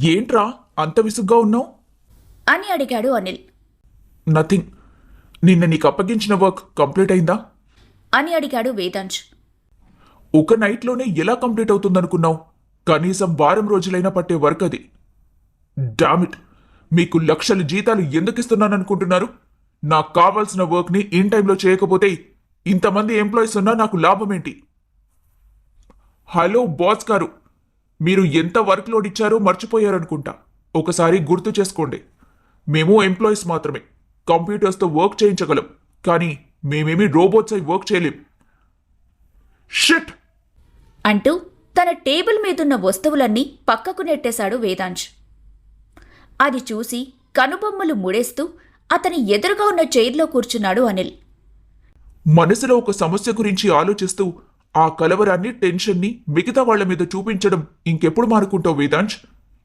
ఏంట్రా అంత విసుగ్గా ఉన్నావు? అని అడిగాడు అనిల్. నథింగ్. నిన్న నీకు అప్పగించిన వర్క్ కంప్లీట్ అయిందా? అని అడిగాడు వేదాంశ్. ఒక నైట్లోనే ఎలా కంప్లీట్ అవుతుందనుకున్నావు? కనీసం వారం రోజులైనా పట్టే వర్క్ అది. డామిట్ మీకు లక్షల జీతాలు ఎందుకు ఇస్తున్నాననుకుంటున్నారు? నాకు కావాల్సిన వర్క్ని ఇన్ టైంలో చేయకపోతే ఇంతమంది ఎంప్లాయీస్ ఉన్నా నాకు లాభం ఏంటి హలో బాస్ గారు. మీరు ఎంత వర్క్ లోడ్ ఇచ్చారో మర్చిపోయారనుకుంటా. ఒకసారి గుర్తు చేసుకోండి. మేము ఎంప్లాయీస్ మాత్రమే. కంప్యూటర్స్తో వర్క్ చేయించగలం. కానీ మేమేమి రోబోట్స్ అయి వర్క్ చేయలేం. షిట్! అంటూ తన టేబుల్ మీదున్న వస్తువులన్నీ పక్కకు నెట్టేశాడు వేదాంశ్. అది చూసి కనుబొమ్మలు ముడేస్తూ అతని ఎదురుగా ఉన్న చైర్లో కూర్చున్నాడు అనిల్. మనసులో ఒక సమస్య గురించి ఆలోచిస్తూ ఆ కలవరాన్ని టెన్షన్ని మిగతా వాళ్ళ మీద చూపించడం ఇంకెప్పుడు మానుకుంటావు వేదాంశ్?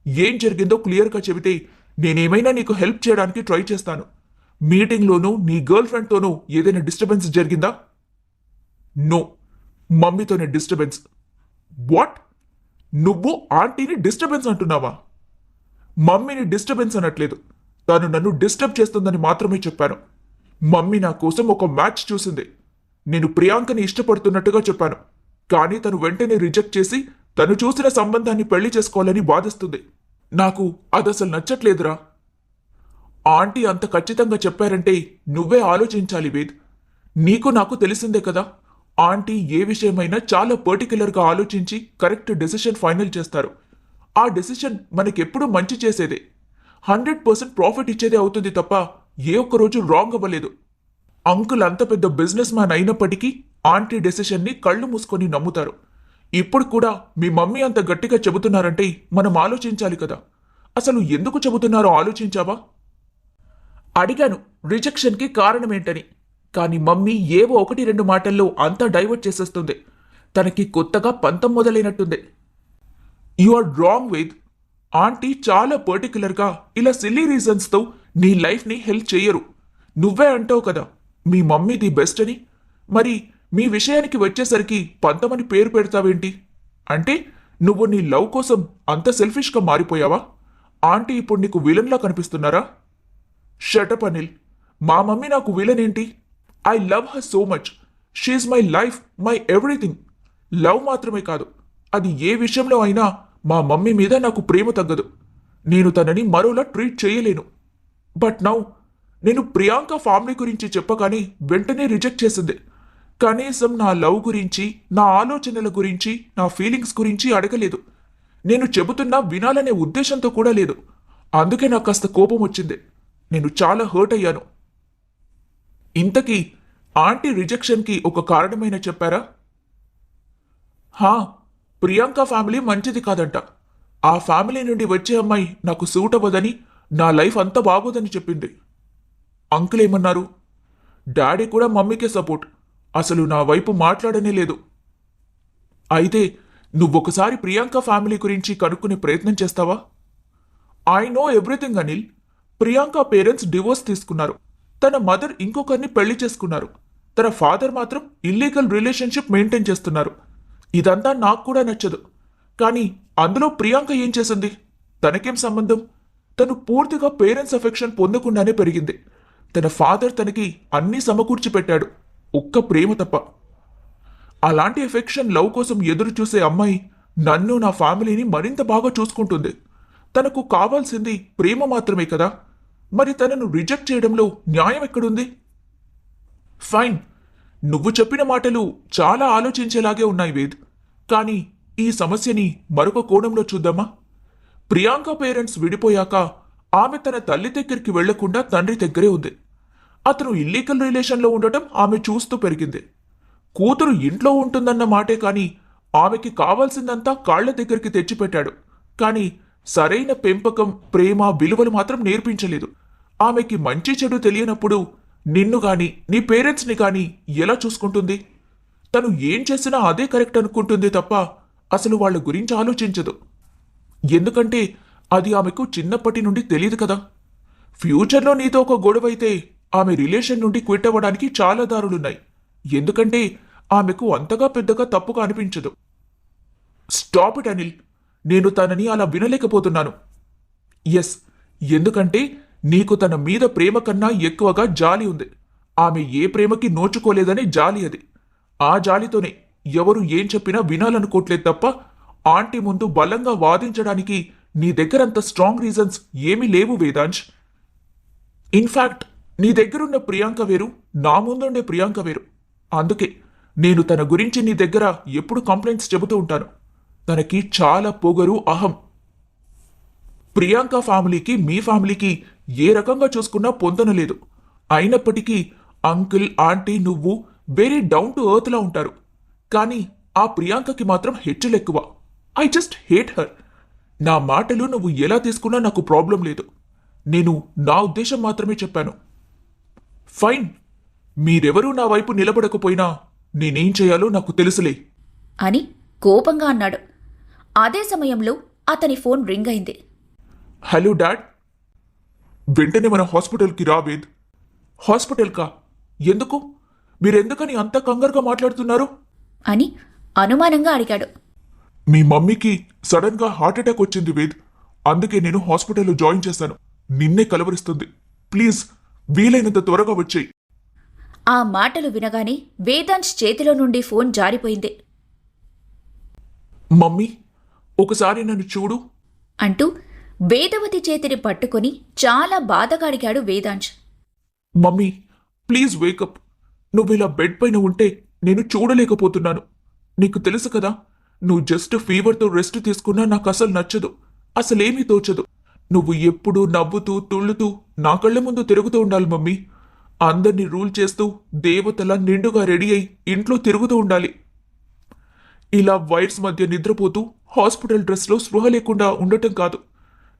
ఏం జరిగిందో క్లియర్గా చెబితే నేనేమైనా నీకు హెల్ప్ చేయడానికి ట్రై చేస్తాను. మీటింగ్లోనూ నీ గర్ల్ ఫ్రెండ్తోనూ ఏదైనా డిస్టర్బెన్స్ జరిగిందా? నో. మమ్మీతోనే డిస్టర్బెన్స్. వాట్? నువ్వు ఆంటీని డిస్టర్బెన్స్ అంటున్నావా? మమ్మీని డిస్టర్బెన్స్ అనట్లేదు. తను నన్ను డిస్టర్బ్ చేస్తుందని మాత్రమే చెప్పాను. మమ్మీ నా కోసం ఒక మ్యాచ్ చూసింది. నేను ప్రియాంకని ఇష్టపడుతున్నట్టుగా చెప్పాను. కానీ తను వెంటనే రిజెక్ట్ చేసి తను చూసిన సంబంధాన్ని పెళ్ళి చేసుకోవాలని వాదిస్తుంది. నాకు అదసలు నచ్చట్లేదురా. ఆంటీ అంత ఖచ్చితంగా చెప్పారంటే నువ్వే ఆలోచించాలి వేద్. నీకు నాకు తెలిసిందే కదా ఆంటీ ఏ విషయమైనా చాలా పర్టికులర్గా ఆలోచించి కరెక్ట్ డెసిషన్ ఫైనల్ చేస్తారు. ఆ డెసిషన్ మనకెప్పుడు మంచి చేసేదే. హండ్రెడ్ పర్సెంట్ ప్రాఫిట్ ఇచ్చేదే అవుతుంది తప్ప ఏ ఒక్క రోజు రాంగ్ అవ్వలేదు. అంకుల్ అంత పెద్ద బిజినెస్ మ్యాన్ అయినప్పటికీ ఆంటీ డెసిషన్ని కళ్ళు మూసుకొని నమ్ముతారు. ఇప్పుడు కూడా మీ మమ్మీ అంత గట్టిగా చెబుతున్నారంటే మనం ఆలోచించాలి కదా. అసలు ఎందుకు చెబుతున్నారో ఆలోచించావా? అడిగాను రిజెక్షన్కి కారణమేంటని. కానీ మమ్మీ ఏవో ఒకటి రెండు మాటల్లో అంతా డైవర్ట్ చేసేస్తుంది. తనకి కొత్తగా పంతం మొదలైనట్టుంది. You are wrong with aunty చాలా పర్టికులర్గా ఇలా సిల్లీ రీజన్స్తో నీ లైఫ్ని హెల్ప్ చేయరు. నువ్వే అంటావు కదా మీ మమ్మీ ది బెస్ట్ అని? మరి మీ విషయానికి వచ్చేసరికి పంతమని పేరు పెడతావేంటి? అంటే నువ్వు నీ లవ్ కోసం అంత సెల్ఫిష్గా మారిపోయావా? ఆంటీ ఇప్పుడు నీకు విలన్లా కనిపిస్తున్నారా? షటప్ అనిల్ మా మమ్మీ నాకు విలన్ ఏంటి? I love her so much she's my life my everything love మాత్రమే కాదు అది ఏ విషయంలో అయినా మా మమ్మీ మీద నాకు ప్రేమ తగ్గదు. నేను తనని మరోలా ట్రీట్ చేయలేను. బట్ నౌ నేను ప్రియాంక ఫ్యామిలీ గురించి చెప్పగానే వెంటనే రిజెక్ట్ చేసింది. కనీసం నా లవ్ గురించి నా ఆలోచనల గురించి నా ఫీలింగ్స్ గురించి అడగలేదు. నేను చెబుతున్నా వినాలనే ఉద్దేశంతో కూడా లేదు. అందుకే నాకు కాస్త కోపం వచ్చింది. నేను చాలా హర్ట్ అయ్యాను. ఇంతకీ ఆంటీ రిజెక్షన్కి ఒక కారణమైన చెప్పారా? హా ప్రియాంక ఫ్యామిలీ మంచిది కాదంట. ఆ ఫ్యామిలీ నుండి వచ్చే అమ్మాయి నాకు సూట్ అవ్వదని నా లైఫ్ అంతా బాగోదని చెప్పింది. అంకుల్ ఏమన్నారు డాడీ కూడా మమ్మీకే సపోర్ట్. అసలు నా వైపు మాట్లాడనే లేదు. అయితే నువ్వొకసారి ప్రియాంక ఫ్యామిలీ గురించి కనుక్కునే ప్రయత్నం చేస్తావా? I know everything Anil. Priyanka parents divorce తీసుకున్నారు. తన మదర్ ఇంకొకరిని పెళ్ళి చేసుకున్నారు. తన ఫాదర్ మాత్రం ఇల్లీగల్ రిలేషన్షిప్ మెయింటైన్ చేస్తున్నారు. ఇదంతా నాకు కూడా నచ్చదు. కానీ అందులో ప్రియాంక ఏం చేసింది? తనకేం సంబంధం? తను పూర్తిగా పేరెంట్స్ అఫెక్షన్ పొందకుండానే పెరిగింది. తన ఫాదర్ తనకి అన్నీ సమకూర్చి పెట్టాడు. ఒక్క ప్రేమ తప్ప. అలాంటి ఎఫెక్షన్ లవ్ కోసం ఎదురు చూసే అమ్మాయి నన్ను నా ఫ్యామిలీని మరింత బాగా చూసుకుంటుంది. తనకు కావాల్సింది ప్రేమ మాత్రమే కదా. మరి తనను రిజెక్ట్ చేయడంలో న్యాయం ఎక్కడుంది? ఫైన్. నువ్వు చెప్పిన మాటలు చాలా ఆలోచించేలాగే ఉన్నాయి వేద్. కానీ ఈ సమస్యని మరొక కోణంలో చూద్దామా? ప్రియాంక పేరెంట్స్ విడిపోయాక ఆమె తన తల్లి దగ్గరికి వెళ్ళకుండా తండ్రి దగ్గరే ఉంది. అతను ఇల్లీగల్ రిలేషన్లో ఉండటం ఆమె చూస్తూ పెరిగింది. కూతురు ఇంట్లో ఉంటుందన్న మాటే కాని ఆమెకి కావాల్సిందంతా కాళ్ళ దగ్గరికి తెచ్చిపెట్టాడు. కానీ సరైన పెంపకం ప్రేమ విలువలు మాత్రం నేర్పించలేదు. ఆమెకి మంచి చెడు తెలియనప్పుడు నిన్ను గాని నీ పేరెంట్స్ని గాని ఎలా చూసుకుంటుంది? తను ఏం చేసినా అదే కరెక్ట్ అనుకుంటుంది తప్ప అసలు వాళ్ళ గురించి ఆలోచించదు. ఎందుకంటే అది ఆమెకు చిన్నప్పటి నుండి తెలియదు కదా. ఫ్యూచర్లో నీతో ఒక గొడవ అయితే ఆమె రిలేషన్ నుండి క్విట్ అవ్వడానికి చాలా దారులున్నాయి. ఎందుకంటే ఆమెకు అంతగా పెద్దగా తప్పుగా అనిపించదు. Stop it Anil. నేను తనని అలా వినలేకపోతున్నాను. ఎస్ ఎందుకంటే నీకు తన మీద ప్రేమ కన్నా ఎక్కువగా జాలి ఉంది. ఆమె ఏ ప్రేమకి నోచుకోలేదనే జాలి అది. ఆ జాలితోనే ఎవరు ఏం చెప్పినా వినాలనుకోవట్లేదు తప్ప ఆంటీ ముందు బలంగా వాదించడానికి నీ దగ్గరంత స్ట్రాంగ్ రీజన్స్ ఏమీ లేవు వేదాంశ్. ఇన్ఫాక్ట్ నీ దగ్గరున్న ప్రియాంక వేరు నా ముందుండే ప్రియాంక వేరు. అందుకే నేను తన గురించి నీ దగ్గర ఎప్పుడు కంప్లైంట్స్ చెబుతూ ఉంటాను. తనకి చాలా పొగరు అహం. ప్రియాంక ఫ్యామిలీకి మీ ఫ్యామిలీకి ఏ రకంగా చూసుకున్నా పొందనలేదు అయినప్పటికీ అంకుల్ ఆంటీ నువ్వు వెరీ డౌన్ టు ఎర్త్లా ఉంటారు. కానీ ఆ ప్రియాంకకి మాత్రం హెచ్చులెక్కువ. ఐ జస్ట్ హేట్ హర్ నా మాటలు నువ్వు ఎలా తీసుకున్నా నాకు ప్రాబ్లం లేదు. నేను నా ఉద్దేశం మాత్రమే చెప్పాను. ఫైన్ మీరెవరూ నా వైపు నిలబడకపోయినా నేనేం చేయాలో నాకు తెలుసులే. అని కోపంగా అన్నాడు. అదే సమయంలో అతని ఫోన్ రింగ్ అయింది. హలో డాడ్ వెంటనే మన హాస్పిటల్కి రా వేద్. హాస్పిటల్కా ఎందుకు? మీరెందుకని అంత కంగారుగా మాట్లాడుతున్నారు? అని అనుమానంగా అడిగాడు. మీ మమ్మీకి సడన్గా హార్ట్ అటాక్ వచ్చింది వేద్ అందుకే నేను హాస్పిటల్లో జాయిన్ చేశాను. నిన్నే కలవరిస్తుంది. ప్లీజ్ వీలైనంత త్వరగా వచ్చేయి. ఆ మాటలు వినగానే వేదాంశ్ చేతిలో నుండి ఫోన్ జారిపోయింది. మమ్మీ ఒకసారి నన్ను చూడు. అంటూ వేదవతి చేతిని పట్టుకొని చాలా బాధగా అడిగాడు వేదాంశ్. Mummy please wake up. నువ్వు ఇలా బెడ్ పైన ఉంటే నేను చూడలేకపోతున్నాను. నీకు తెలుసు కదా నువ్వు జస్ట్ ఫీవర్తో రెస్ట్ తీసుకున్నా నాకు అసలు నచ్చదు. అసలేమీ తోచదు. నువ్వు ఎప్పుడూ నవ్వుతూ తుళ్ళుతూ నా కళ్ళ ముందు తిరుగుతూ ఉండాలి మమ్మీ. అందరినీ రూల్ చేస్తూ దేవతలా నిండుగా రెడీ అయి ఇంట్లో తిరుగుతూ ఉండాలి. ఇలా వైర్స్ మధ్య నిద్రపోతూ హాస్పిటల్ డ్రెస్లో స్పృహ లేకుండా ఉండటం కాదు.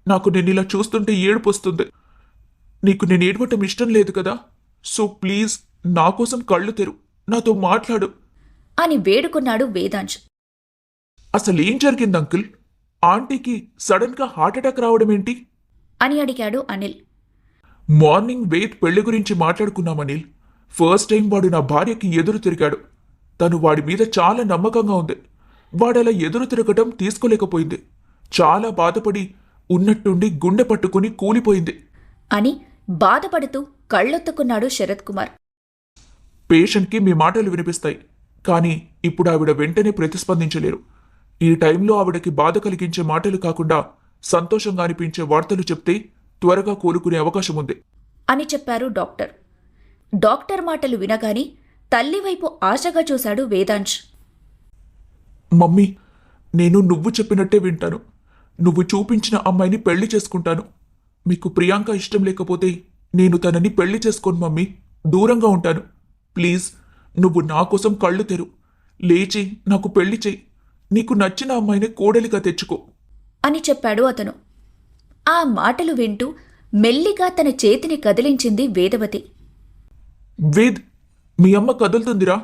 నాకు నేను ఇలా చూస్తుంటే ఏడుపు వస్తుంది. నీకు నేను ఏడవటం ఇష్టం లేదు కదా? సో ప్లీజ్ నా కోసం కళ్ళు తెరు. నాతో మాట్లాడు. అని వేడుకున్నాడు వేదాంశ్. అసలు ఏం జరిగింది అంకుల్? ఆంటీకి సడన్గా హార్ట్ అటాక్ రావడం ఏంటి? అని అడిగాడు అనిల్. మార్నింగ్ వేద్ పెళ్ళి గురించి మాట్లాడుకున్నాం అనిల్. ఫస్ట్ టైం వాడు నా భార్యకి ఎదురు తిరిగాడు. తను వాడి మీద చాలా నమ్మకంగా ఉంది. వాడలా ఎదురు తిరగటం తీసుకోలేకపోయింది. చాలా బాధపడి ఉన్నట్టుండి గుండె పట్టుకుని కూలిపోయింది. అని బాధపడుతూ కళ్ళొత్తుకున్నాడు శరత్ కుమార్. పేషెంట్కి మీ మాటలు వినిపిస్తాయి. కానీ ఇప్పుడు ఆవిడ వెంటనే ప్రతిస్పందించలేరు. ఈ టైంలో ఆవిడకి బాధ కలిగించే మాటలు కాకుండా సంతోషంగా అనిపించే వార్తలు చెప్తే త్వరగా కోలుకునే అవకాశం ఉంది అని చెప్పారు డాక్టర్. డాక్టర్ మాటలు వినగానే తల్లివైపు ఆశగా చూశాడు వేదాంశ్. మమ్మీ నేను నువ్వు చెప్పినట్టే వింటాను. నువ్వు చూపించిన అమ్మాయిని పెళ్ళి చేసుకుంటాను. మీకు ప్రియాంక ఇష్టం లేకపోతే నేను తనని పెళ్ళి చేసుకోను మమ్మీ. దూరంగా ఉంటాను. ప్లీజ్ నువ్వు నా కోసం కళ్ళు తెరు. లేచి నాకు పెళ్ళి చెయ్యి నీకు నచ్చిన అమ్మాయిని కోడలిగా తెచ్చుకో. అని చెప్పాడు అతను. ఆ మాటలు వింటూ మెల్లిగా తన చేతిని కదిలించింది వేదవతి. వేద్ మీ అమ్మ కదులుతుందిరా.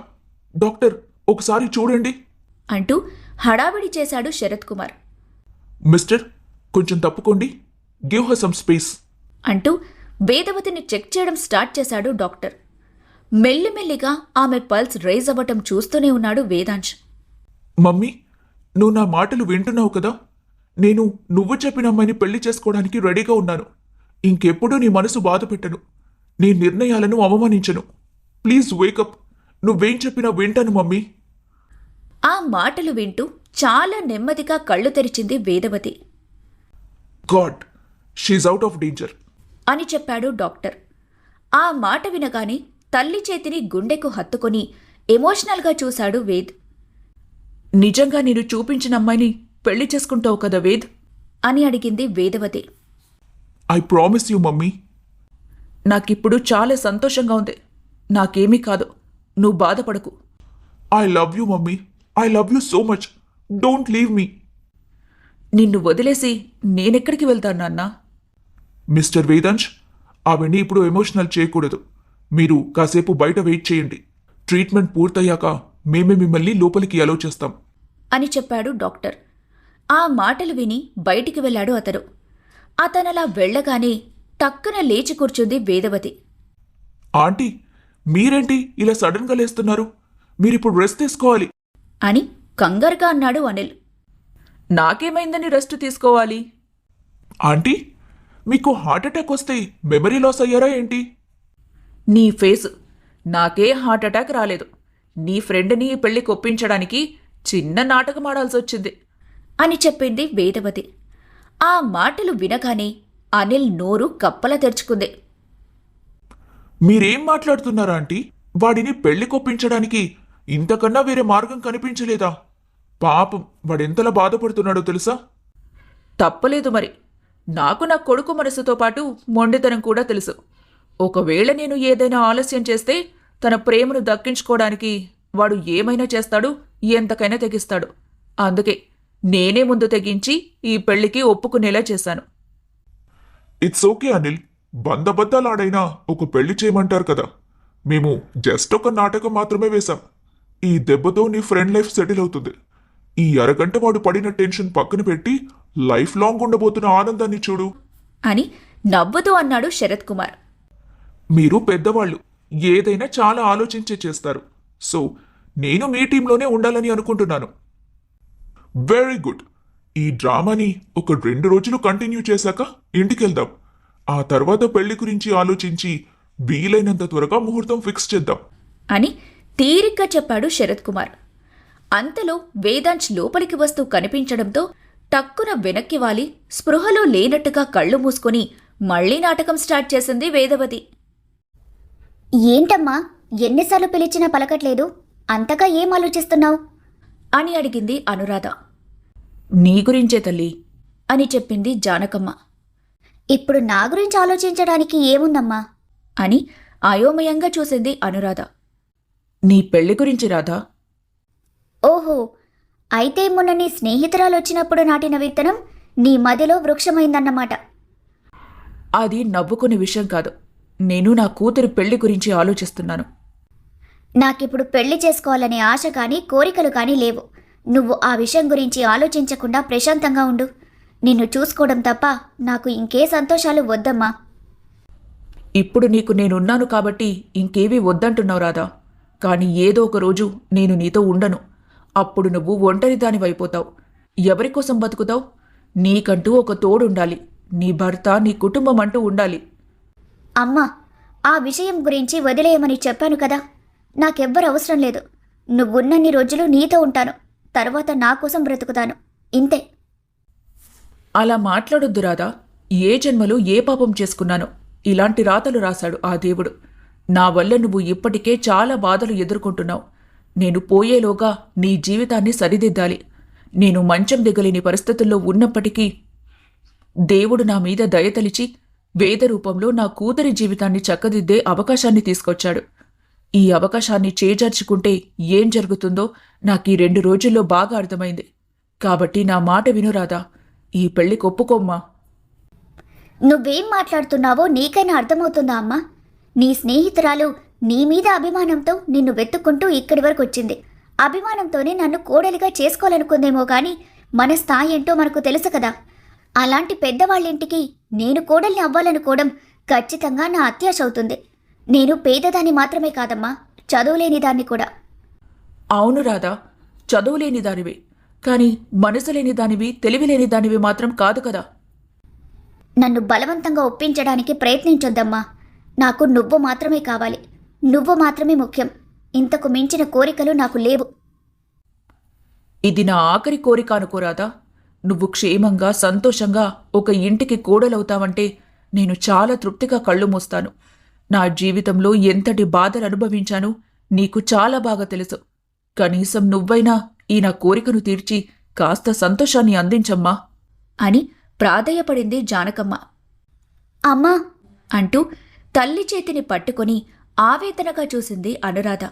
డాక్టర్ ఒకసారి చూడండి. అంటూ హడావిడి చేశాడు శరత్ కుమార్. మిస్టర్ కొంచెం తప్పుకోండి. Give her some space. అంటూ వేదవతిని చెక్ చేయడం స్టార్ట్ చేశాడు డాక్టర్. మెల్లిమెల్లిగా ఆమె పల్స్ రైజ్ అవ్వటం చూస్తూనే ఉన్నాడు వేదాంశ్. మమ్మీ నువ్వు నా మాటలు వింటున్నావు కదా? నేను నువ్వు చెప్పిన అమ్మాయిని పెళ్ళి చేసుకోవడానికి రెడీగా ఉన్నాను. ఇంకెప్పుడూ నీ మనసు బాధ పెట్టను. నీ నిర్ణయాలను అవమానించను. ప్లీజ్ వేకప్ నువ్వేం చెప్పినా వింటాను మమ్మీ. ఆ మాటలు వింటూ చాలా నెమ్మదిగా కళ్ళు తెరిచింది Vedavathi. God she's out of danger అని చెప్పాడు డాక్టర్. ఆ మాట వినగానే తల్లి చేతిని గుండెకు హత్తుకొని ఎమోషనల్గా చూశాడు వేద్. నిజంగా నేను చూపించిన అమ్మాయిని పెళ్ళి చేసుకుంటావు కదా వేద్? అని అడిగింది Vedavathi. I promise you mummy. నాకిప్పుడు చాలా సంతోషంగా ఉంది. నాకేమీ కాదు. నువ్వు బాధపడకు. I love you mummy. I love you so much don't leave me నిన్ను వదిలేసి నేనెక్కడికి వెళ్తాను నాన్నా? మిస్టర్ వేదాంశ్ ఆవిడ్ని ఇప్పుడు ఎమోషనల్ చేయకూడదు. మీరు కాసేపు బయట వెయిట్ చేయండి. ట్రీట్మెంట్ పూర్తయ్యాక మేమే మిమ్మల్ని లోపలికి అలౌ చేస్తాం. అని చెప్పాడు డాక్టర్. ఆ మాటలు విని బయటికి వెళ్ళాడు అతడు. అతనలా వెళ్ళగానే టక్కున లేచి కూర్చుంది వేదవతి. ఆంటీ మీరేంటి ఇలా సడన్గా లేస్తున్నారు? మీరిప్పుడు రెస్ట్ తీసుకోవాలి. అని కంగారుగా అన్నాడు అనిల్. నాకేమైందని రెస్ట్ తీసుకోవాలి? ఆంటీ మీకు హార్ట్ అటాక్ వస్తే మెమరీ లాస్ అయ్యారా ఏంటి? నీ ఫేస్. నాకే హార్ట్ అటాక్ రాలేదు. నీ ఫ్రెండ్ని ఈ పెళ్ళికి ఒప్పించడానికి చిన్న నాటకం ఆడాల్సి వచ్చింది అని చెప్పింది వేదవతి. ఆ మాటలు వినగానే అనిల్ నోరు కప్పల తెరుచుకుంది. మీరేం మాట్లాడుతున్నారా ఆంటీ? వాడిని పెళ్ళి కొప్పించడానికి ఇంతకన్నా వేరే మార్గం కనిపించలేదా? పాపం వాడెంతలా బాధపడుతున్నాడో తెలుసా? తప్పలేదు మరి. నాకు నా కొడుకు మనసుతో పాటు మొండితనం కూడా తెలుసు. ఒకవేళ నేను ఏదైనా ఆలస్యం చేస్తే తన ప్రేమను దక్కించుకోవడానికి వాడు ఏమైనా చేస్తాడు? ఎంతకైనా తెగిస్తాడు. అందుకే నేనే ముందు తెగించి ఈ పెళ్ళికి ఒప్పుకునేలా చేశాను. It's okay Anil. బందబద్దాలాడైనా ఒక పెళ్ళి చేయమంటారు కదా. మేము జస్ట్ ఒక నాటకం మాత్రమే వేశాం. ఈ దెబ్బతో నీ ఫ్రెండ్ లైఫ్ సెటిల్ అవుతుంది. ఈ అరగంట వాడు పడిన టెన్షన్ పక్కన పెట్టి లైఫ్ లాంగ్ ఉండబోతున్న ఆనందాన్ని చూడు. అని నవ్వుతూ అన్నాడు శరత్ కుమార్. మీరు పెద్దవాళ్ళు. ఏదైనా చాలా ఆలోచించే చేస్తారు. సో నేను మీ టీంలోనే ఉండాలని అనుకుంటున్నాను. వెరీ గుడ్ ఈ డ్రామాని ఒక రెండు రోజులు కంటిన్యూ చేశాక ఇంటికెళ్దాం. ఆ తర్వాత పెళ్ళి గురించి ఆలోచించి వీలైనంత త్వరగా ముహూర్తం ఫిక్స్ చేద్దాం. అని తీరిగ్గా చెప్పాడు శరత్ కుమార్. అంతలో వేదాంశ్ లోపలికి వస్తూ కనిపించడంతో టక్కున వెనక్కి వాలి స్పృహలో లేనట్టుగా కళ్ళు మూసుకొని మళ్ళీ నాటకం స్టార్ట్ చేసింది వేదవతి. ఏంటమ్మా? ఎన్నిసార్లు పిలిచినా పలకట్లేదు? అంతగా ఏం ఆలోచిస్తున్నావు? అని అడిగింది అనురాధ. నీ గురించే తల్లి. అని చెప్పింది జానకమ్మ. ఇప్పుడు నా గురించి ఆలోచించడానికి ఏముందమ్మా? అని అయోమయంగా చూసింది అనురాధ. నీ పెళ్ళి గురించి రాధా. ఓహో అయితే మొన్న నీ స్నేహితురాలు వచ్చినప్పుడు నాటిన విత్తనం నీ మదిలో వృక్షమైందన్నమాట. అది నవ్వుకునే విషయం కాదు. నేను నా కూతురి పెళ్ళి గురించి ఆలోచిస్తున్నాను. నాకిప్పుడు పెళ్ళి చేసుకోవాలనే ఆశ కానీ కోరికలు కానీ లేవు. నువ్వు ఆ విషయం గురించి ఆలోచించకుండా ప్రశాంతంగా ఉండు. నిన్ను చూసుకోవడం తప్ప నాకు ఇంకే సంతోషాలు వద్దమ్మా. ఇప్పుడు నీకు నేనున్నాను కాబట్టి ఇంకేవీ వద్దంటున్నావు రాదా కానీ ఏదో ఒక రోజు నేను నీతో ఉండను. అప్పుడు నువ్వు ఒంటరి దానివైపోతావు. ఎవరి కోసం బతుకుతావు? నీకంటూ ఒక తోడుండాలి. నీ భర్త నీ కుటుంబం అంటూ ఉండాలి. అమ్మా ఆ విషయం గురించి వదిలేయమని చెప్పాను కదా. నాకెవ్వరు అవసరం లేదు. నువ్వున్నన్ని రోజులు నీతో ఉంటాను. తర్వాత నా కోసం బ్రతుకుతాను. ఇంతే. అలా మాట్లాడొద్దు రాధా. ఏ జన్మలో ఏ పాపం చేసుకున్నానో. ఇలాంటి రాతలు రాశాడు ఆ దేవుడు. నా వల్ల నువ్వు ఇప్పటికే చాలా బాధలు ఎదుర్కొంటున్నావు. నేను పోయేలోగా నీ జీవితాన్ని సరిదిద్దాలి. నేను మంచం దిగలేని పరిస్థితుల్లో ఉన్నప్పటికీ దేవుడు నా మీద దయతలిచి వేద రూపంలో నా కూతురి జీవితాన్ని చక్కదిద్దే అవకాశాన్ని తీసుకొచ్చాడు. ఈ అవకాశాన్ని చేజార్చుకుంటే ఏం జరుగుతుందో నాకు ఈ రెండు రోజుల్లో బాగా అర్థమైంది. కాబట్టి నా మాట వినురాదా ఈ పెళ్ళికి ఒప్పుకోమ్మా. నువ్వేం మాట్లాడుతున్నావో నీకైనా అర్థమవుతుందా అమ్మా? నీ స్నేహితురాలు నీ మీద అభిమానంతో నిన్ను వెతుక్కుంటూ ఇక్కడి వరకు వచ్చింది. అభిమానంతోనే నన్ను కోడలిగా చేసుకోవాలనుకుందేమో కానీ మన స్థాయి ఏంటో మనకు తెలుసు కదా. అలాంటి పెద్దవాళ్ళింటికి నేను కోడల్ని అవ్వాలనుకోవడం ఖచ్చితంగా నా అత్యాశ అవుతుంది. నేను పేదదాన్ని మాత్రమే కాదమ్మా చదువులేని దాన్ని కూడా. అవును రాదా చదువులేని దానివి. కానీ మనసు లేని దానివి తెలివి లేని దానివి మాత్రం కాదు కదా. నన్ను బలవంతంగా ఒప్పించడానికి ప్రయత్నించొద్దమ్మా. నాకు నువ్వు మాత్రమే కావాలి. నువ్వు మాత్రమే ముఖ్యం. ఇంతకు మించిన కోరికలు నాకు లేవు. ఇది నా ఆఖరి కోరిక అనుకోరాదా నువ్వు క్షేమంగా సంతోషంగా ఒక ఇంటికి కోడలవుతావంటే నేను చాలా తృప్తిగా కళ్ళు మూస్తాను. నా జీవితంలో ఎంతటి బాధలు అనుభవించానో నీకు చాలా బాగా తెలుసు. కనీసం నువ్వైనా ఈ నా కోరికను తీర్చి కాస్త సంతోషాన్ని అందించమ్మా. అని ప్రాధేయపడింది జానకమ్మ. అమ్మా! అంటూ తల్లి చేతిని పట్టుకొని ఆవేదనగా చూసింది అనురాధ.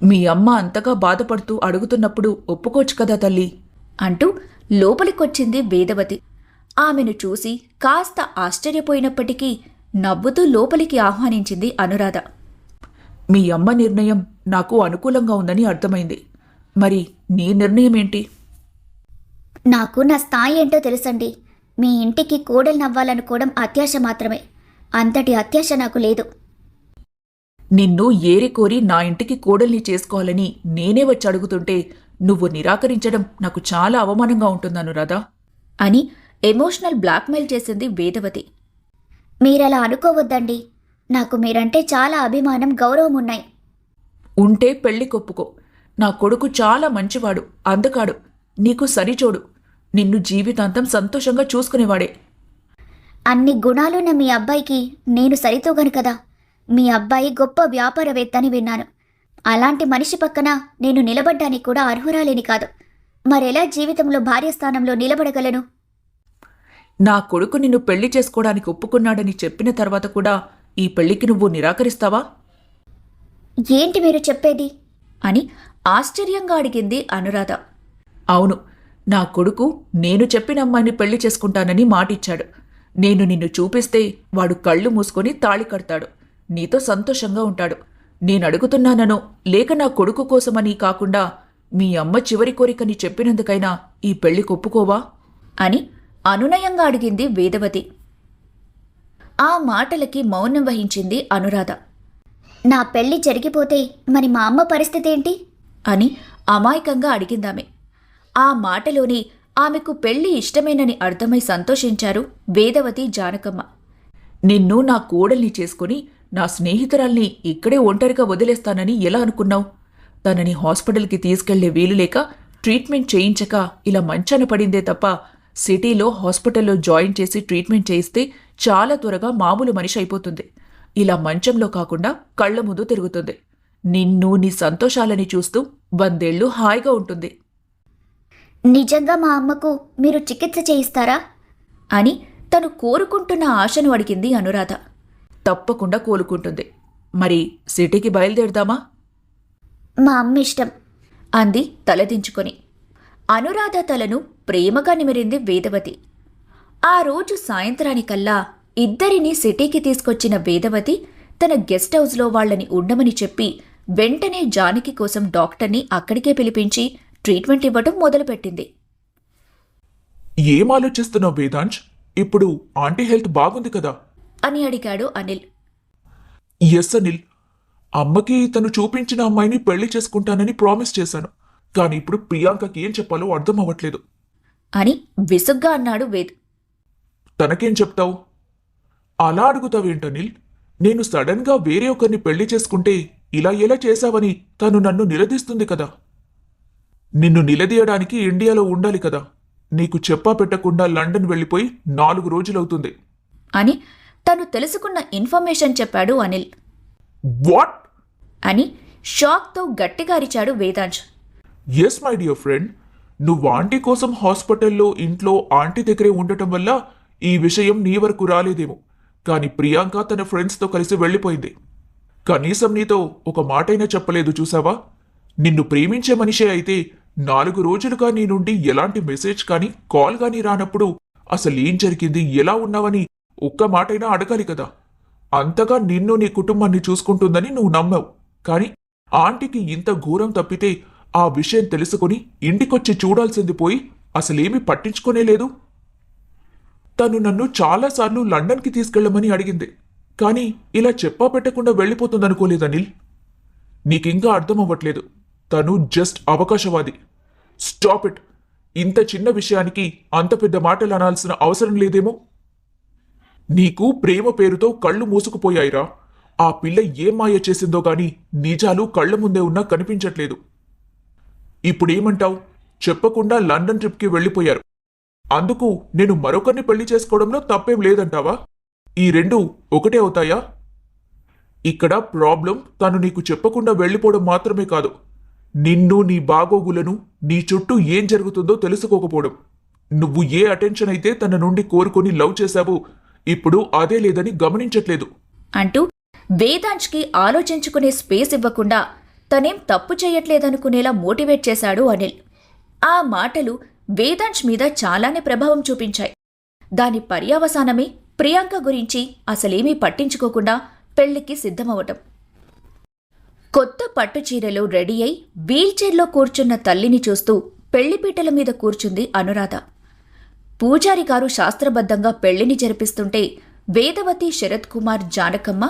మీ అమ్మ అంతగా బాధపడుతూ అడుగుతున్నప్పుడు ఒప్పుకోవచ్చు కదా తల్లి? అంటూ లోపలికొచ్చింది వేదవతి. ఆమెను చూసి కాస్త ఆశ్చర్యపోయినప్పటికీ నవ్వుతూ లోపలికి ఆహ్వానించింది అనురాధ. మీ అమ్మ నిర్ణయం నాకు అనుకూలంగా ఉందని అర్థమైంది. మరి నీ నిర్ణయం ఏంటి? నాకు నా స్థాయి ఏంటో తెలుసండి. మీ ఇంటికి కోడలు నవ్వాలనుకోవడం అత్యాశ మాత్రమే. అంతటి అత్యాశ నాకు లేదు. నిన్ను ఏరి కోరి నా ఇంటికి కోడల్ని చేసుకోవాలని నేనే వచ్చి అడుగుతుంటే నువ్వు నిరాకరించడం నాకు చాలా అవమానంగా ఉంటుందను రాదా అని ఎమోషనల్ బ్లాక్మెయిల్ చేసింది వేదవతి. మీరలా అనుకోవద్దండి. నాకు మీరంటే చాలా అభిమానం గౌరవం ఉన్నాయి. ఉంటే పెళ్ళి కొప్పుకో. నా కొడుకు చాలా మంచివాడు అందకాడు. నీకు సరిచోడు. నిన్ను జీవితాంతం సంతోషంగా చూసుకునేవాడే. అన్ని గుణాలున్న మీ అబ్బాయికి నేను సరితూగను కదా. మీ అబ్బాయి గొప్ప వ్యాపారవేత్త అని విన్నాను. అలాంటి మనిషి పక్కన నేను నిలబడ్డానికి కూడా అర్హురాలేని కాదు. మరెలా జీవితంలో భార్య స్థానంలో నిలబడగలను? నా కొడుకు నిన్ను పెళ్ళి చేసుకోవడానికి ఒప్పుకున్నాడని చెప్పిన తర్వాత కూడా ఈ పెళ్ళికి నువ్వు నిరాకరిస్తావా? ఏంటి మీరు చెప్పేది? అని ఆశ్చర్యంగా అడిగింది అనురాధ. అవును నా కొడుకు నేను చెప్పిన అమ్మాయిని పెళ్ళి చేసుకుంటానని మాటిచ్చాడు. నేను నిన్ను చూపిస్తే వాడు కళ్ళు మూసుకొని తాళి కడతాడు. నీతో సంతోషంగా ఉంటాడు. నేను అడుగుతున్నాననో లేక నా కొడుకు కోసమని కాకుండా మీ అమ్మ చివరి కోరికని చెప్పినందుకైనా ఈ పెళ్ళి కొప్పుకోవా అని అనునయంగా అడిగింది వేదవతి. ఆ మాటలకి మౌనం వహించింది అనురాధ. నా పెళ్ళి జరిగిపోతే మరి మా అమ్మ పరిస్థితి ఏంటి? అని అమాయకంగా అడిగిందామె. ఆ మాటలోని ఆమెకు పెళ్ళి ఇష్టమేనని అర్థమై సంతోషించారు వేదవతి జానకమ్మ. నిన్ను నా కోడల్ని చేసుకుని నా స్నేహితురాల్ని ఇక్కడే ఒంటరిగా వదిలేస్తానని ఎలా అనుకున్నావు? తనని హాస్పిటల్కి తీసుకెళ్ళే వీలు లేక ట్రీట్మెంట్ చేయించక ఇలా మంచాన పడిందే తప్ప సిటీలో హాస్పిటల్లో జాయిన్ చేసి ట్రీట్మెంట్ చేయిస్తే చాలా త్వరగా మామూలు మనిషి అయిపోతుంది. ఇలా మంచంలో కాకుండా కళ్ళ ముందు తిరుగుతుంది. నిన్ను నీ సంతోషాలని చూస్తూ వందేళ్ళు హాయిగా ఉంటుంది. నిజంగా మా అమ్మకు మీరు చికిత్స చేయిస్తారా? అని తను కోరుకుంటున్న ఆశను అడిగింది అనురాధ. తప్పకుండా కోలుకుంటుంది. మరి సిటీకి బయలుదేరదామా? మా అమ్మ ఇష్టం. అంది తలదించుకొని. అనురాధ తలను ప్రేమగా నిమిరింది వేదవతి. ఆ రోజు సాయంత్రానికల్లా ఇద్దరినీ సిటీకి తీసుకొచ్చిన వేదవతి తన గెస్ట్ హౌస్లో వాళ్ళని ఉండమని చెప్పి వెంటనే జానకి కోసం డాక్టర్ని అక్కడికే పిలిపించి ట్రీట్మెంట్ ఇవ్వటం మొదలుపెట్టింది. ఏం ఆలోచిస్తున్నావు వేదాంశ్? ఇప్పుడు ఆంటీ హెల్త్ బాగుంది కదా? అని అడిగాడు అనిల్. ఎస్ అనిల్. అమ్మకి తను చూపించిన అమ్మాయిని పెళ్ళి చేసుకుంటానని ప్రామిస్ చేశాను. కానీ ఇప్పుడు ప్రియాంకకి ఏం చెప్పాలో అర్థం అవ్వట్లేదు అని విసుగ్గా అన్నాడు వేద్. తనకేం చెప్తావు? అలా అడుగుతావేంటనిల్ నేను సడన్గా వేరే ఒకరిని పెళ్ళి చేసుకుంటే ఇలా ఎలా చేశావని తను నన్ను నిలదీస్తుంది కదా. నిన్ను నిలదీయడానికి ఇండియాలో ఉండాలి కదా. నీకు చెప్పా పెట్టకుండా లండన్ వెళ్ళిపోయి నాలుగు రోజులవుతుంది. అని తను తెలుసుకున్న ఇన్ఫర్మేషన్ చెప్పాడు అనిల్. వాట్? అని షాక్తో గట్టిగా అరిచాడు Vedansh. Yes my dear friend నువ్వు ఆంటీ కోసం హాస్పిటల్లో ఇంట్లో ఆంటీ దగ్గరే ఉండటం వల్ల ఈ విషయం నీ వరకు రాలేదేమో. కానీ ప్రియాంక తన ఫ్రెండ్స్తో కలిసి వెళ్ళిపోయింది. కనీసం నీతో ఒక మాటైనా చెప్పలేదు చూసావా? నిన్ను ప్రేమించే మనిషే అయితే నాలుగు రోజులుగా నీ నుండి ఎలాంటి మెసేజ్ కానీ కాల్ కానీ రానప్పుడు అసలు ఏం జరిగింది ఎలా ఉన్నావని ఒక్క మాటైనా అడగాలి కదా. అంతగా నిన్ను నీ కుటుంబాన్ని చూసుకుంటుందని నువ్వు నమ్మావు. కానీ ఆంటీకి ఇంత ఘోరం తప్పితే ఆ విషయం తెలుసుకుని ఇంటికొచ్చి చూడాల్సింది పోయి అసలేమీ పట్టించుకోనే లేదు. తను నన్ను చాలాసార్లు లండన్కి తీసుకెళ్ళమని అడిగింది. కానీ ఇలా చెప్పా పెట్టకుండా వెళ్ళిపోతుందనుకోలేదు అనిల్ నీకింకా అర్థం అవ్వట్లేదు తను జస్ట్ అవకాశవాది. Stop it. ఇంత చిన్న విషయానికి అంత పెద్ద మాటలు అనాల్సిన అవసరం లేదేమో. నీకు ప్రేమ పేరుతో కళ్ళు మూసుకుపోయాయిరా. ఆ పిల్ల ఏం మాయ చేసిందో గాని నిజాలు కళ్ళ ముందే ఉన్నా కనిపించట్లేదు. ఇప్పుడేమంటావు? చెప్పకుండా లండన్ ట్రిప్కి వెళ్ళిపోయారు. అందుకు నేను మరొకరిని పెళ్ళి చేసుకోవడంలో తప్పేం లేదంటావా? ఈ రెండు ఒకటే అవుతాయా? ఇక్కడ ప్రాబ్లం తను నీకు చెప్పకుండా వెళ్ళిపోవడం మాత్రమే కాదు. నిన్ను నీ బాగోగులను నీ చుట్టూ ఏం జరుగుతుందో తెలుసుకోకపోవడం. నువ్వు ఏ అటెన్షన్ అయితే తన నుండి కోరుకొని లవ్ చేశావు ఇప్పుడు అదే లేదని గమనించట్లేదు. అంటూ వేదాంశ్కి ఆలోచించుకునే స్పేస్ ఇవ్వకుండా తనేం తప్పు చేయట్లేదనుకునేలా మోటివేట్ చేశాడు అనిల్. ఆ మాటలు వేదాంశ్ మీద చాలానే ప్రభావం చూపించాయి. దాని పర్యవసానమే ప్రియాంక గురించి అసలేమీ పట్టించుకోకుండా పెళ్ళికి సిద్ధమవటం కొత్త పట్టు చీరలో రెడీ అయి వీల్చైర్లో కూర్చున్న తల్లిని చూస్తూ పెళ్ళిపీటల మీద కూర్చుంది అనురాధ. పూజారి గారు శాస్త్రబద్ధంగా పెళ్ళిని జరిపిస్తుంటే వేదవతి శరత్ కుమార్ జానకమ్మ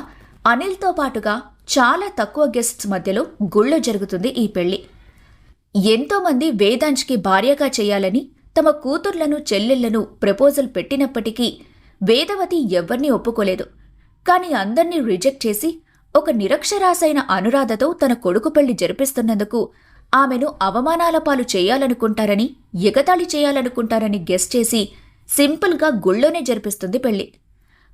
అనిల్తో పాటుగా చాలా తక్కువ గెస్ట్స్ మధ్యలో గుళ్ళో జరుగుతుంది ఈ పెళ్ళి. ఎంతోమంది వేదాంశ్కి భార్యగా చేయాలని తమ కూతుర్లను చెల్లెళ్ళను ప్రపోజల్ పెట్టినప్పటికీ వేదవతి ఎవ్వర్నీ ఒప్పుకోలేదు. కాని అందర్నీ రిజెక్ట్ చేసి ఒక నిరక్షరాసైన అనురాధతో తన కొడుకు పెళ్ళి జరిపిస్తున్నందుకు ఆమెను అవమానాల పాలు చేయాలనుకుంటారని ఎగతాళి చేయాలనుకుంటారని గెస్ చేసి సింపుల్గా గుళ్ళోనే జరిపిస్తుంది పెళ్ళి.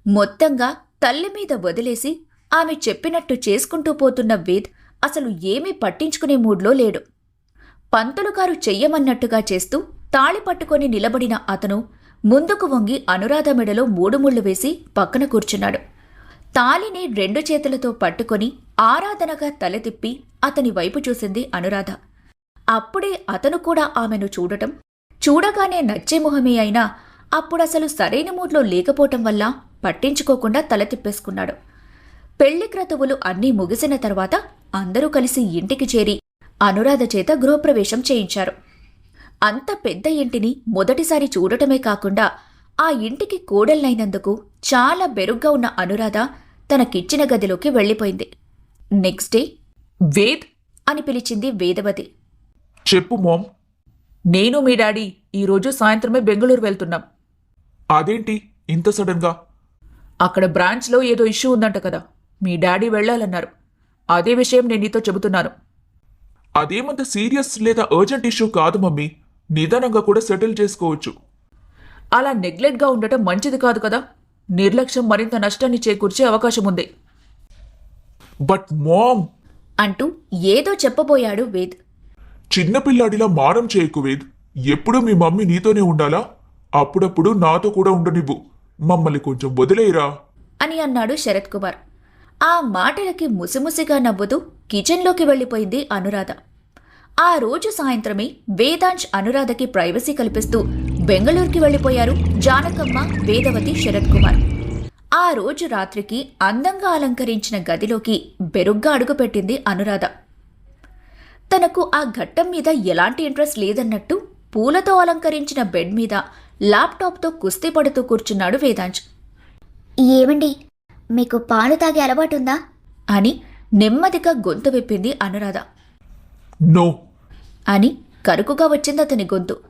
మొత్తంగా తల్లి మీద వదిలేసి ఆమె చెప్పినట్టు చేసుకుంటూ పోతున్న వేద్ అసలు ఏమీ పట్టించుకునే మూడ్లో లేడు. పంతులుగారు చెయ్యమన్నట్టుగా చేస్తూ తాళి పట్టుకొని నిలబడిన అతను ముందుకు వంగి అనురాధ మెడలో మూడు ముళ్ళు వేసి పక్కన కూర్చున్నాడు. తాలిని రెండు చేతులతో పట్టుకొని ఆరాధనగా తలతిప్పి అతని వైపు చూసింది అనురాధ. అప్పుడే అతను కూడా ఆమెను చూడటం చూడగానే నచ్చే మొహమే అయినా అప్పుడసలు సరైన మూడ్లో లేకపోవటం వల్ల పట్టించుకోకుండా తల తిప్పేసుకున్నాడు. పెళ్ళి క్రతువులు అన్నీ ముగిసిన తర్వాత అందరూ కలిసి ఇంటికి చేరి అనురాధ చేత గృహప్రవేశం చేయించారు. అంత పెద్ద ఇంటిని మొదటిసారి చూడటమే కాకుండా ఆ ఇంటికి కోడల్నైనందుకు చాలా బెరుగ్గా ఉన్న అనురాధ తనకిచ్చిన గదిలోకి వెళ్ళిపోయింది. Next day Ved! అని పిలిచింది వేదవతి. చెప్పు మామ్. నేను మీ డాడీ ఈరోజు సాయంత్రమే బెంగళూరు వెళ్తున్నాం. అదేంటి ఇంత సడన్గా? అక్కడ బ్రాంచ్లో ఏదో ఇష్యూ ఉందంట కదా. మీ డాడీ వెళ్ళాలన్నారు. అదే విషయం నేను నీతో చెబుతున్నాను. అదేమంత సీరియస్ లేదా అర్జెంట్ ఇష్యూ కాదు మమ్మీ. నిదానంగా కూడా సెటిల్ చేసుకోవచ్చు. అలా నెగ్లెక్ట్గా ఉండటం మంచిది కాదు కదా. నిర్లక్ష్యం మరింత నష్టాన్ని చేకూర్చే అవకాశం ఉంది. బట్ మామ్ అంటూ ఏదో చెప్పబోయాడు వేద్. చిన్నపిల్లాడిలా మారం చేయకు వేద్. ఎప్పుడూ మీ మమ్మీ నీతోనే ఉండాలా? అప్పుడప్పుడు నాతో కూడా ఉండనివ్వు. మమ్మల్ని కొంచెం వదిలేయరా. అని అన్నాడు శరత్ కుమార్. ఆ మాటలకి ముసిముసిగా నవ్వుతూ కిచెన్లోకి వెళ్ళిపోయింది అనురాధ. ఆ రోజు సాయంత్రమే వేదాంశ్ అనురాధకి ప్రైవసీ కల్పిస్తూ బెంగళూరుకి వెళ్ళిపోయారు జానకమ్మ వేదవతి శరత్ కుమార్. ఆ రోజు రాత్రికి అందంగా అలంకరించిన గదిలోకి బెరుగ్గా అడుగుపెట్టింది అనురాధ. తనకు ఆ ఘట్టం మీద ఎలాంటి ఇంట్రెస్ట్ లేదన్నట్టు పూలతో అలంకరించిన బెడ్ మీద ల్యాప్టాప్తో కుస్తీ పడుతూ కూర్చున్నాడు వేదాంశ్. ఏమండి? మీకు పాలు తాగే అలవాటుందా? అని నెమ్మదిగా గొంతు విప్పింది అనురాధ. నో. అని కరుకుగా వచ్చింది అతని గొంతు.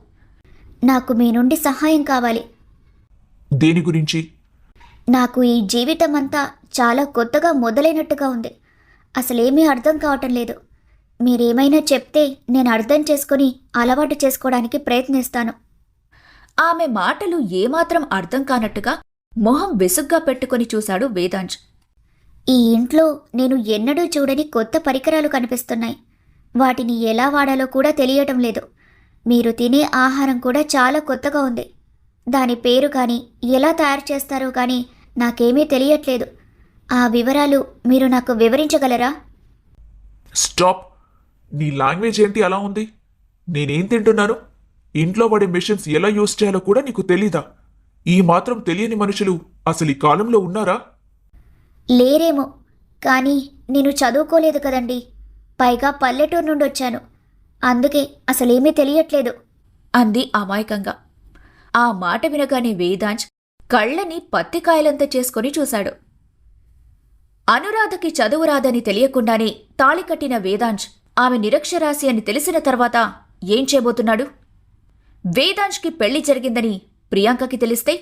నాకు మీ నుండి సహాయం కావాలి. దేని గురించి? నాకు ఈ జీవితం అంతా చాలా కొత్తగా మొదలైనట్టుగా ఉంది. అసలేమీ అర్థం కావటం లేదు. మీరేమైనా చెప్తే నేను అర్థం చేసుకొని అలవాటు చేసుకోవడానికి ప్రయత్నిస్తాను. ఆమె మాటలు ఏమాత్రం అర్థం కానట్టుగా మొహం విసుగ్గా పెట్టుకొని చూశాడు వేదాంశ్. ఈ ఇంట్లో నేను ఎన్నడూ చూడని కొత్త పరికరాలు కనిపిస్తున్నాయి. వాటిని ఎలా వాడాలో కూడా తెలియటం లేదు. మీరు తినే ఆహారం కూడా చాలా కొత్తగా ఉంది. దాని పేరు కానీ ఎలా తయారు చేస్తారో కానీ నాకేమీ తెలియట్లేదు. ఆ వివరాలు మీరు నాకు వివరించగలరా? స్టాప్. నీ లాంగ్వేజ్ ఏంటి అలా ఉంది? నేనేం తింటున్నాను? ఇంట్లో వాడే మెషిన్స్ ఎలా యూజ్ చేయాలో కూడా నీకు తెలీదా? ఈ మాత్రం తెలియని మనుషులు అసలు ఈ కాలంలో ఉన్నారా? లేరేమో కానీ నేను చదువుకోలేదు కదండి. పైగా పల్లెటూరు నుండి వచ్చాను అందుకే అసలేమీ తెలియట్లేదు. అంది అమాయకంగా. ఆ మాట వినగానే వేదాంశ్ కళ్ళని పత్తికాయలంత చేసుకొని చూశాడు. అనురాధకి చదువు రాదని తెలియకుండానే తాళి కట్టిన వేదాంశ్ ఆమె నిరక్షరాసి అని తెలిసిన తర్వాత ఏం చేయబోతున్నాడు? వేదాంశ్కి పెళ్ళి జరిగిందని ప్రియాంకకి తెలిస్తే